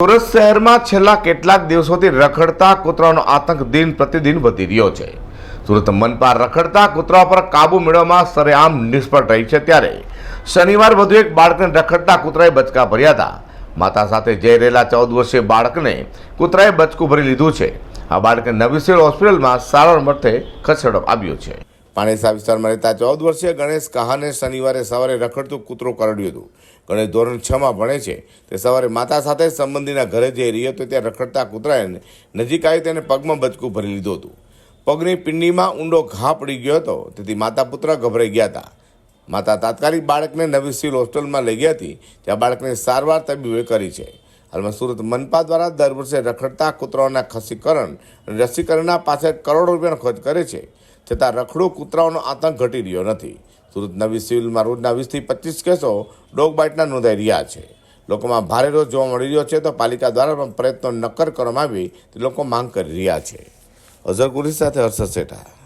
સુરત શહેરમાં છેલ્લા કેટલાક દિવસોથી રખડતા કૂતરાનો આતંક દિન પ્રતિદિન વધી રહ્યો છે. સુરત મનપા રખડતા કૂતરા પર કાબુ મેળવવામાં સરેઆમ નિષ્ફળ રહી છે ત્યારે શનિવાર વધુ એક બાળકને રખડતા કૂતરાએ બચકા ભર્યા હતા. માતા સાથે જઈ રહેલા ચૌદ વર્ષીય બાળકને કૂતરાએ બચકું ભરી લીધું છે. આ બાળકને નવી સિવિલ હોસ્પિટલમાં સારવાર મથે ખસેડવામાં આવ્યું છે. પાણીસા વિસ્તારમાં રહેતા ચૌદ વર્ષીય ગણેશ કહાને શનિવારે સવારે રખડતું કૂતરો કરડ્યું હતું. ગણેશ ધોરણ છ માં ભણે છે. તે સવારે માતા સાથે સંબંધીના ઘરે જઈ રહ્યો હતો. ત્યાં રખડતા કૂતરાએ નજીક આવી તેને પગમાં બચકું ભરી લીધું હતું. પગની પિંડીમાં ઊંડો ઘા પડી ગયો હતો. તેથી માતા પુત્ર ગભરાઈ ગયા હતા. માતા તાત્કાલિક બાળકને નવી સિવિલ હોસ્પિટલમાં લઈ ગઈ હતી. ત્યાં બાળકને સારવાર તબીબે કરી છે. હાલમાં સુરત મનપા દ્વારા દર વર્ષે રખડતા કૂતરાઓના ખસીકરણ અને રસીકરણના પાછળ કરોડો રૂપિયાનો ખર્ચ કરે છે. છતાં રખડું કૂતરાઓનો આતંક ઘટી રહ્યો નથી. સુરત નવી સિવિલમાં રોજના વીસથી પચીસ કેસો ડોગ બાઇટના નોંધાઈ રહ્યા છે. લોકોમાં ભારે રોજ જોવા મળી રહ્યો છે તો પાલિકા દ્વારા પણ પ્રયત્નો નક્કર કરવામાં આવી તે લોકો માંગ કરી રહ્યા છે. અઝર ગુરી સાથે હર્ષદ શેઠા.